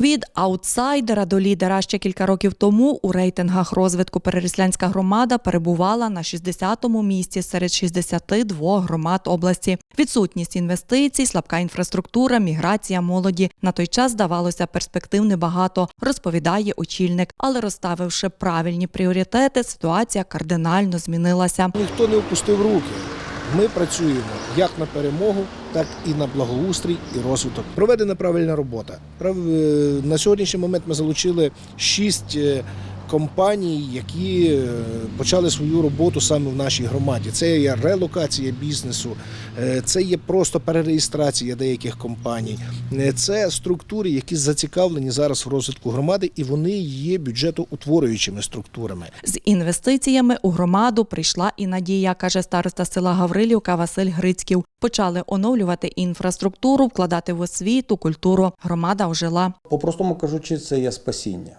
Від аутсайдера до лідера ще кілька років тому у рейтингах розвитку Переріслянська громада перебувала на 60-му місці серед 62 громад області. Відсутність інвестицій, слабка інфраструктура, міграція молоді на той час здавалося перспектив небагато, розповідає очільник. Але розставивши правильні пріоритети, ситуація кардинально змінилася. Ніхто не опустив руки. Ми працюємо як на перемогу, так і на благоустрій і розвиток. Проведена правильна робота. Е, На сьогоднішній момент ми залучили шість е, компаній, які е, почали свою роботу саме в нашій громаді. Це є релокація бізнесу, е, це є просто перереєстрація деяких компаній. Е, Це структури, які зацікавлені зараз в розвитку громади, і вони є бюджетоутворюючими структурами. З інвестиціями у громаду прийшла і надія, каже староста села Гаврилівка Василь Грицьків. Почали оновлювати інфраструктуру, вкладати в освіту, культуру. Громада ожила. По-простому кажучи, це є спасіння.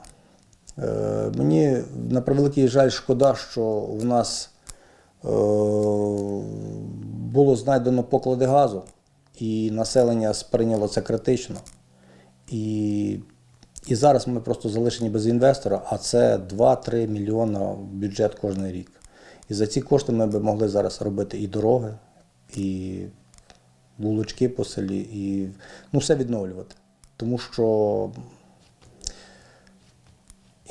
Мені на превеликий жаль шкода, що в нас е, було знайдено поклади газу, і населення сприйняло це критично. І, і зараз ми просто залишені без інвестора, а це 2-3 мільйона бюджет кожен рік. І за ці кошти ми б могли зараз робити і дороги, і вулички по селі, і ну, все відновлювати. Тому що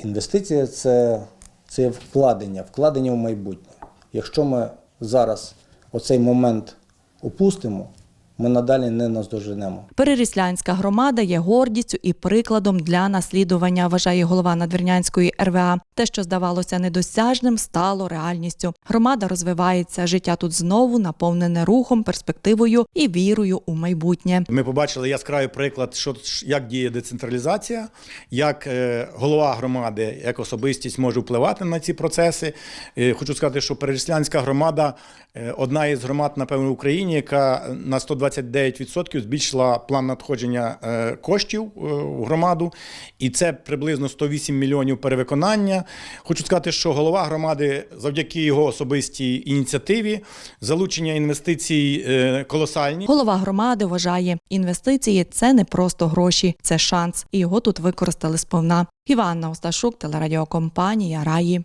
інвестиція це, це вкладення, вкладення в майбутнє. Якщо ми зараз оцей момент опустимо, ми надалі не наздоженемо. Переріслянська громада є гордістю і прикладом для наслідування, вважає голова Надвірнянської РВА. Те, що здавалося недосяжним, стало реальністю. Громада розвивається. Життя тут знову наповнене рухом, перспективою і вірою у майбутнє. Ми побачили яскравий приклад, що як діє децентралізація, як е, голова громади, як особистість може впливати на ці процеси. Е, Хочу сказати, що Переслянська громада е, одна із громад, напевно, в Україні, яка на 129% збільшила план надходження е, коштів е, в громаду, і це приблизно 108 мільйонів перевиконання. Хочу сказати, що голова громади завдяки його особистій ініціативі, залучення інвестицій е, колосальні. Голова громади вважає, інвестиції це не просто гроші, це шанс, і його тут використали сповна. Іванна Осташук, телерадіокомпанія Раї.